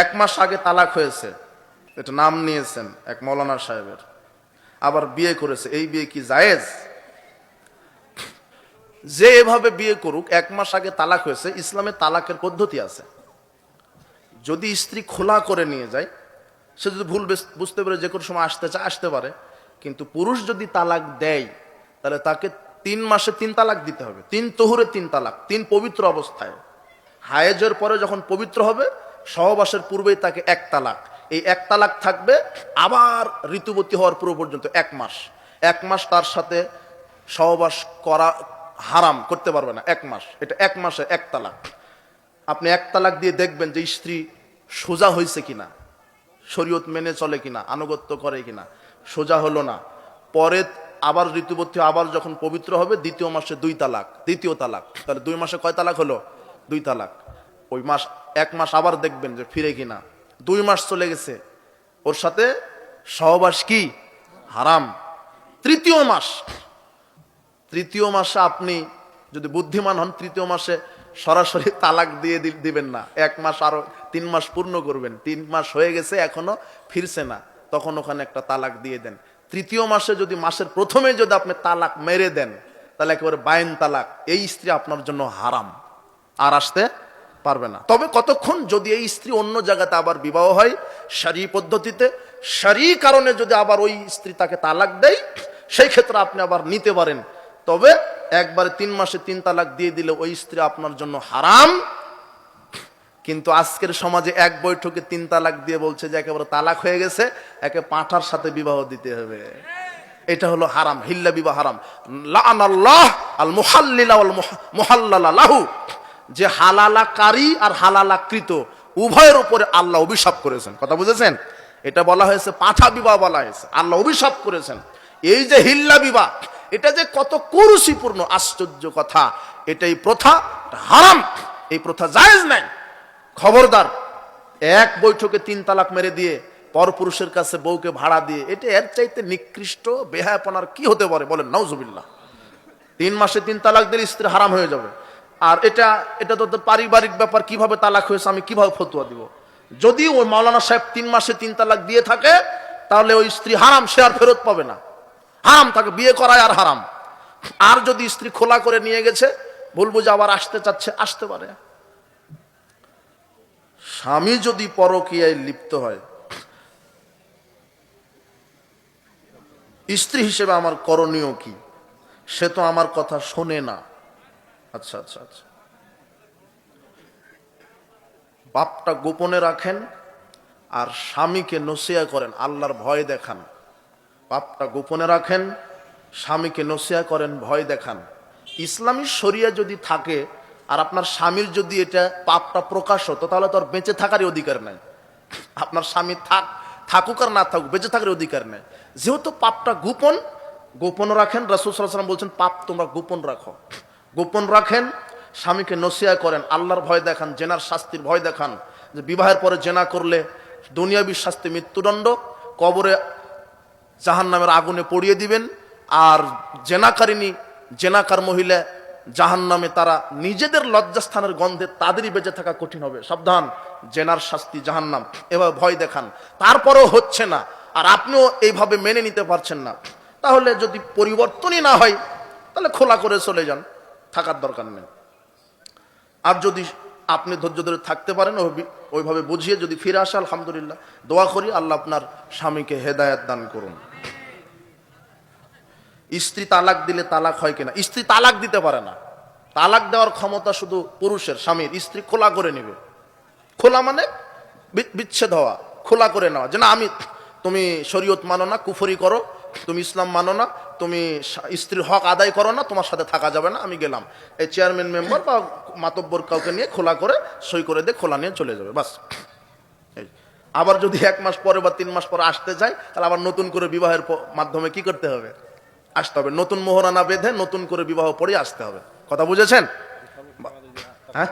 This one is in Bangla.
এক মাস আগে তালাক হয়েছে। এটা নাম নিয়েছেন এক মৌলানা সাহেবের। আবার বিয়ে করেছে। এই বিয়ে কি জায়েজ? যে এভাবে বিয়ে করুক, এক মাস আগে তালাক হয়েছে। ইসলামে তালাকের পদ্ধতি আছে। যদি স্ত্রী খোলা করে নিয়ে যায়, সে যদি ভুল বুঝতে পারে, যে কোনো সময় আসতে চায়, আসতে পারে। কিন্তু পুরুষ যদি তালাক দেয়, তাহলে তাকে তিন মাসে তিন তালাক দিতে হবে। তিন তহুরে তিন তালাক, তিন পবিত্র অবস্থায়। হায়েজের পরে যখন পবিত্র হবে সহবাসের পূর্বেই তাকে এক তালাক। এই এক তালাক থাকবে আবার ঋতুবতী হওয়ার পূর্ব পর্যন্ত এক মাস। এক মাস তার সাথে সহবাস করা হারাম, করতে পারবে না। এক মাস। এটা এক মাসে এক তালাক। আপনি এক তালাক দিয়ে দেখবেন যে স্ত্রী সোজা হয়েছে কিনা, শরীয়ত মেনে চলে কিনা, আনুগত্য করে কিনা, সোজা হলো না। পরে আবার ঋতুবতী আবার যখন পবিত্র হবে, দ্বিতীয় মাসে দুই তালাক, দ্বিতীয় তালাক। তাহলে দুই মাসে কয় তালাক হলো? দুই তালাক। ওই মাস, এক মাস আবার দেখবেন যে ফিরে কিনা। দুই মাস চলে গেছে। ওর সাথে সহবাস কি? হারাম। তৃতীয় মাস। তৃতীয় মাসে আপনি যদি বুদ্ধিমান হন, তৃতীয় মাসে সরাসরি তালাক দিয়ে দিবেন না। এক মাস আরও, তিন মাস পূর্ণ করবেন। তিন মাস হয়ে গেছে, এখনও ফিরছে না। তখন ওখানে একটা তালাক দিয়ে দেন। তৃতীয় মাসে যদি মাসের প্রথমে যদি আপনি তালাক মেরে দেন, তাহলে একেবারে বাইন তালাক। এই স্ত্রী আপনার জন্য হারাম। আর আসতে পারবে না। তবে কতক্ষণ যদি এই স্ত্রী অন্য জায়গাতে আবার বিবাহ হয় সারি পদ্ধতিতে সারি কারণে যদি আবার ওই স্ত্রী তাকে তালাক দেয়, সেই ক্ষেত্রে আপনি আবার নিতে পারেন। তবে একবারে তিন মাসে তিন তালাক দিয়ে দিলে ওই স্ত্রী আপনার জন্য হারাম। কিন্তু আজকের সমাজে এক বৈঠকে তিন তালাক দিয়ে বলছে যে একেবারে তালাক হয়ে গেছে, একে পাঁঠার সাথে বিবাহ দিতে হবে। এটা হলো হারাম, হিল্লা বিবাহ হারাম। আল মুহাল্লিলা ওয়াল মুহ- মুহাল্লালা লাহু। যে হালালাকারী আর হালালাকৃত, উভয়ের উপরে আল্লাহ অভিশাপ করেছেন। কথা বুঝেছেন? এটা বলা হয়েছে, পাঁঠা বিবাহ বলা হয়েছে। আল্লাহ অভিশাপ করেছেন। এই যে হিল্লা বিবাহ, এটা যে কত কুরুষিপূর্ণ আশ্চর্য কথা। এটাই প্রথা হারাম। এই প্রথা জায়েজ নাই। খবরদার, এক বৈঠকে তিন তালাক মেরে দিয়ে, পরপুরুষের কাছে বউকে ভাড়া দিয়ে, এটা এর চাইতে নিকৃষ্ট, বেহায়াপনার কি হতে পারে বলেন, নাউজুবিল্লাহ। তিন মাসে তিন তালাক দিলে স্ত্রী হারাম হয়ে যাবে। আর এটা এটা তো পারিবারিক ব্যাপার, কীভাবে তালাক হয়েছে, আমি কীভাবে ফতুয়া দিব? যদি ওই মাওলানা সাহেব তিন মাসে তিন তালাক দিয়ে থাকে, তাহলে ওই স্ত্রী হারাম, সে আর ফেরত পাবে না। হারাম তাকে বিয়ে করায় আর হারাম। আর যদি স্ত্রী খোলা করে নিয়ে গেছে বলব যে আবার আসতে চাচ্ছে, আসতে পারে। স্বামী যদি পরকীয়ায় লিপ্ত হয়, স্ত্রী হিসেবে আমার করণীয় কি? সে তো আমার কথা শোনে না। আচ্ছা আচ্ছা আচ্ছা। বাপটা গোপনে রাখেন আর স্বামীকে নসিয়া করেন, আল্লাহর ভয় দেখান। বাপটা গোপনে রাখেন, স্বামীকে নসিয়া করেন, ভয় দেখান। ইসলামী শরিয়া যদি থাকে আর আপনার স্বামীর যদি এটা পাপটা প্রকাশ হতো, তাহলে তো আর বেঁচে থাকারই অধিকার নাই। আপনার স্বামী থাক, থাকুক আর না থাকুক, বেঁচে থাকার অধিকার নেই। যেহেতু পাপটা গোপন গোপন রাখেন, রাসুল সাল্লাম বলছেন, পাপ তোমরা গোপন রাখো। গোপন রাখেন, স্বামীকে নসিয়া করেন, আল্লাহর ভয় দেখান, জেনার শাস্তির ভয় দেখান, যে বিবাহের পরে জেনা করলে দুনিয়াবী শাস্তি মৃত্যুদণ্ড, কবরে জাহান নামের আগুনে পড়িয়ে দিবেন, আর জেনাকারিনী জেনাকার মহিলা জাহান নামে তারা নিজেদের লজ্জাস্থানের গন্ধে তাদেরই বেঁচে থাকা কঠিন হবে। সাবধান, জেনার শাস্তি জাহান্নাম। এভাবে ভয় দেখান। তারপরেও হচ্ছে না, আর আপনিও এইভাবে মেনে নিতে পারছেন না। তাহলে যদি পরিবর্তনই না হয়, তাহলে খোলা করে চলে যান। থাকার দরকার নেই। আর যদি আপনি ধৈর্য ধরে থাকতে পারেন, ওইভাবে বুঝিয়ে যদি ফিরে আসে, আলহামদুলিল্লাহ। দোয়া করি আল্লাহ আপনার স্বামীকে হেদায়াত দান করুন। স্ত্রী তালাক দিলে তালাক হয় কিনা? স্ত্রী তালাক দিতে পারে না। তালাক দেওয়ার ক্ষমতা শুধু পুরুষের, স্বামীর। স্ত্রী খোলা করে নেবে। খোলা মানে বিচ্ছেদ হওয়া, খোলা করে নেওয়া। যে না, আমি তুমি শরীয়ত মানো না, কুফরি করো তুমি ইসলাম মানো না, তুমি স্ত্রীর হক আদায় করো না, তোমার সাথে থাকা যাবে না, আমি গেলাম। এই চেয়ারম্যান মেম্বার বা মাতব্বর কাউকে নিয়ে খোলা করে, সই করে দিয়ে খোলা নিয়ে চলে যাবে, বাস। আবার যদি এক মাস পরে বা তিন মাস পরে আসতে চায় তাহলে আবার নতুন করে বিবাহের মাধ্যমে কি করতে হবে? আসতে হবে। নতুন মোহরানা বেঁধে নতুন করে বিবাহ পড়ে আসতে হবে। কথা বুঝেছেন? হ্যাঁ?